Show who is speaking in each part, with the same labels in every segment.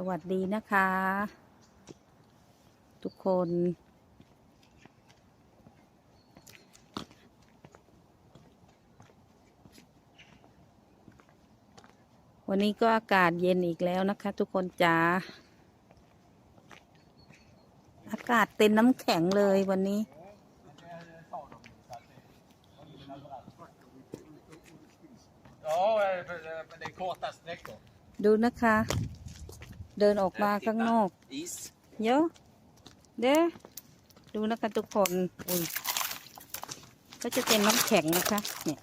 Speaker 1: สวัสดีนะคะ ทุกคน วันนี้ก็อากาศเย็นอีกแล้วนะคะ ทุกคนจ้าอากาศเป็นน้ำแข็งเลยวันนี้
Speaker 2: Ja, men det är korta sträckor.
Speaker 1: ดูนะคะ เดินออกมาข้างนอก
Speaker 2: Is.
Speaker 1: เยอะเด้ดูนะคะทุกคนอุ้ยก็จะเป็นน้ำแข็งนะคะ เนี่ย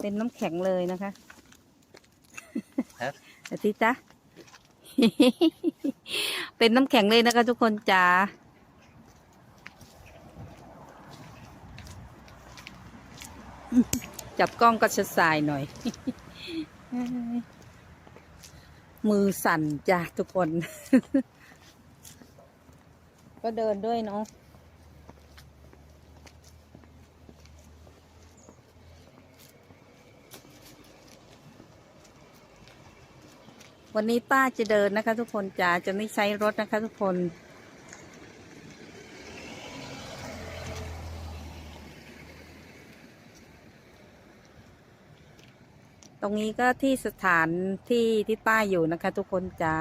Speaker 1: เป็นน้ำแข็งเลยนะคะ
Speaker 2: Här.
Speaker 1: เดี๋ยวสิจ๊ะเป็นน้ำแข็งเลยนะคะทุกคนจ๋าจับกล้องก็จะสายหน่อย มือสั่นจ้ะทุกคน ก็เดินด้วยเนาะวันนี้ป้าจะเดินนะคะ ทุกคนจ๋าจะไม่ใช้รถนะคะ ทุกคน รงนี้ก็ที่สถานที่ที่ป้าอยู่นะคะ ทุกคนจ๋า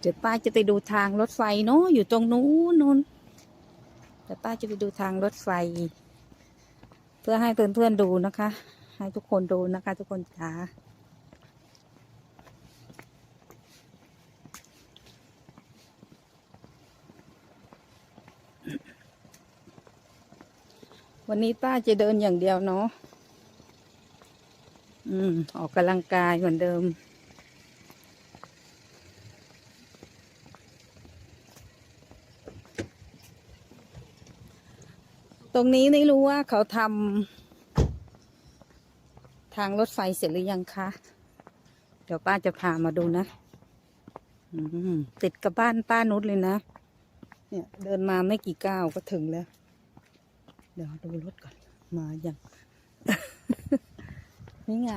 Speaker 1: เดี๋ยวป้าจะไปดูทางรถไฟเนาะอยู่ตรงนู้นนู้นเดี๋ยวป้าจะไปดูทางรถไฟ เพื่อให้เพื่อนๆดูนะคะ ให้ทุกคนดูนะคะ ทุกคนจ๋า วันนี้ป้าจะเดินอย่างเดียวเนาะ อืม ออกกำลังกายเหมือนเดิม ตรงนี้ไม่รู้ว่าเขาทำทางรถไฟเสร็จหรือยังคะ เดี๋ยวป้าจะพามาดูนะ อืม ติดกับบ้านป้านุชเลยนะ เนี่ย เดินมาไม่กี่ก้าวก็ถึงแล้ว เดี๋ยวดูรถก่อน มาอยังนี่ไง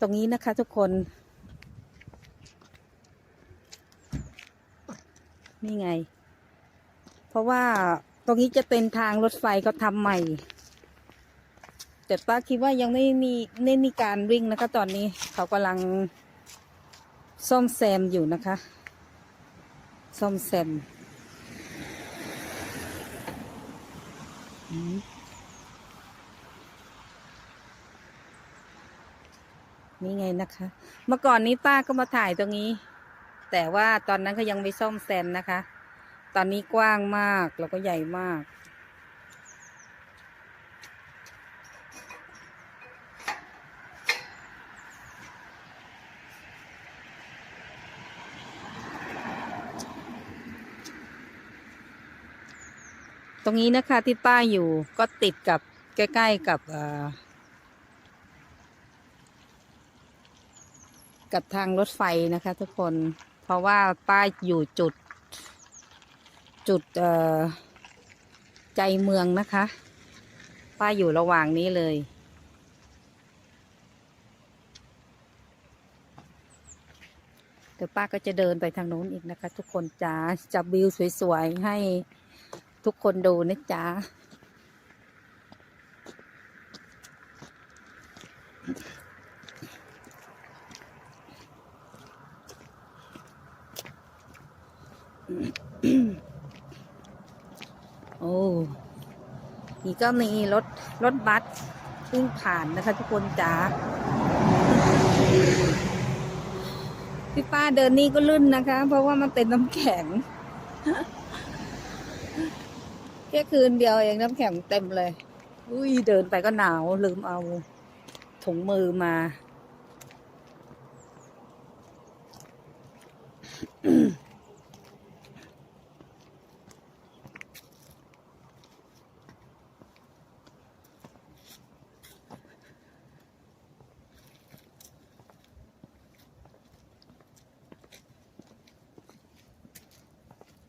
Speaker 1: ตรงนี้นะคะทุกคน นี่ไง เพราะว่าตรงนี้จะเป็นทางรถไฟเขาทำใหม่ แต่ป้าคิดว่ายังไม่มีไม่มีการวิ่งนะคะ ตอนนี้เขากำลังซ่อมแซมอยู่นะคะ ซ่อมแซมอืม นี่ไงนะคะ เมื่อก่อนนี้ป้าก็มาถ่ายตรงนี้ แต่ว่าตอนนั้นก็ยังไม่ซ่อมแซมนะคะ ตอนนี้กว้างมากแล้วก็ใหญ่มาก ตรงนี้นะคะที่ป้าอยู่ก็ติดกับใกล้ ๆกับกับทางรถไฟนะคะ ทุกคน เพราะว่าป้าอยู่จุด จุดใจเมืองนะคะ ป้าอยู่ระหว่างนี้เลยเดี๋ยวป้าก็จะเดินไปทางโน้นอีกนะคะ ทุกคนจ้าจับวิวสวยๆให้ ทุกคนดูนะจ๊ะโอ้นี่ก็มีรถรถบัสวิ่งผ่านนะคะ ทุกคนจ๋าพี่ป้าเดินนี่ก็ลื่นนะคะ เพราะว่ามันเป็นน้ำแข็ง แค่คืนเดียวเองน้ำแข็งเต็มเลย อุ้ยเดินไปก็หนาวลืมเอาถุงมือมา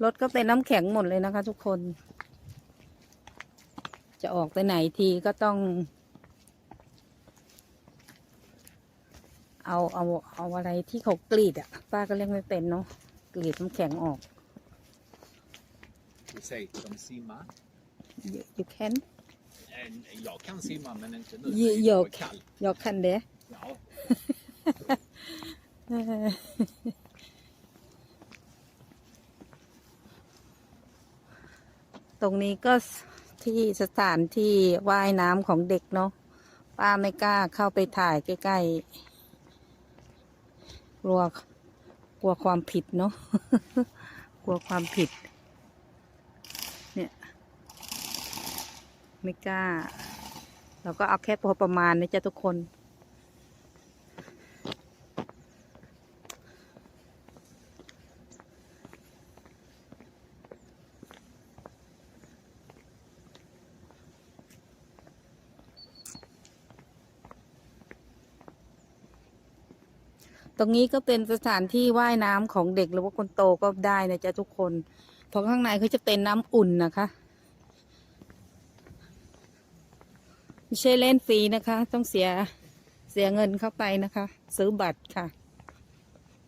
Speaker 1: รถก็เป็นน้ำแข็งหมดเลยนะคะทุกคน จะออกไปไหนทีก็ต้อง เอาเอาเอาอะไรที่เขากรีดอะป้าก็เรียกไม่เป็นเนาะกรีดน้ำแข็งออก
Speaker 2: Vi säger till dem simma.
Speaker 1: you, you can
Speaker 2: Eh, Jag kan simma men inte nu.
Speaker 1: Ja,
Speaker 2: Det är
Speaker 1: jag-
Speaker 2: för kallt.
Speaker 1: jag kan det
Speaker 2: Ja.
Speaker 1: เออตรงนี้ก็ ที่สถานที่ว่ายน้ำของเด็กเนาะป้าไม่กล้าเข้าไปถ่ายใกล้ๆกลัวกลัวความผิดเนาะกลัวความผิด เนี่ย ไม่กล้า เราก็เอาแค่พอประมาณนะจ๊ะทุกคน ตรงนี้ก็เป็นสถานที่ว่ายน้ำของเด็กหรือว่าคนโตก็ได้นะจ๊ะทุกคน เพราะข้างในเขาจะเป็นน้ำอุ่นนะคะไม่ใช่เล่นฟรีนะคะ ต้องเสียเสียเงินเข้าไปนะคะ ซื้อบัตรค่ะ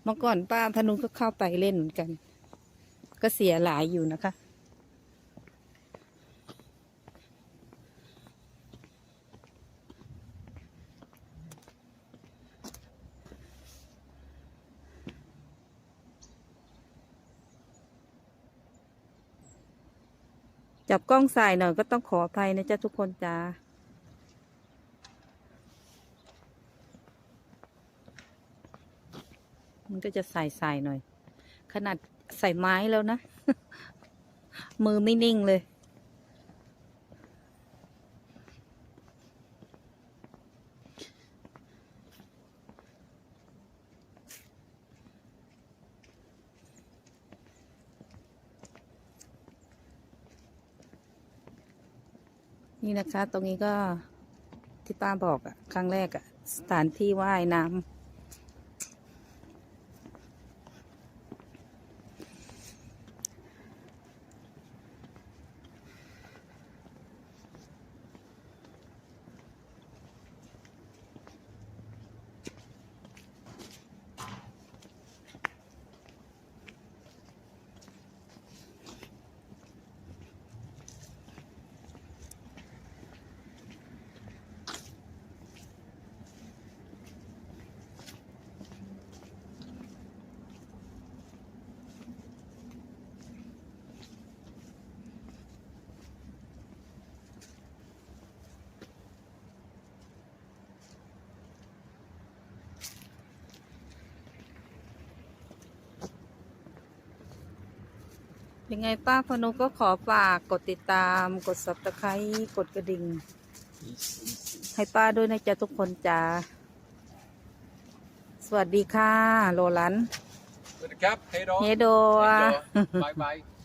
Speaker 1: เมื่อก่อนป้าพนุก็เข้าไปเล่นเหมือนกัน ก็เสียหลายอยู่นะคะ จับกล้องใส่หน่อยก็ต้องขออภัยนะจ๊ะทุกคนจ้ามันก็จะใส่ใส่หน่อย ขนาดใส่ไม้แล้วนะ มือไม่นิ่งเลย นี่นะคะ ตรงนี้ก็ที่ป้าบอกอะครั้งแรกอะสถานที่ว่ายน้ำ ยังไงป้าพนุก็ขอฝากกดติดตาม กด subscribe กดกระดิ่ง ให้ป้าด้วยนะจ๊ะทุกคนจ้าสวัสดีค่ะโรลัน
Speaker 2: Swadikap. Hej då.
Speaker 1: Hej då.
Speaker 2: Hej då. Bye bye.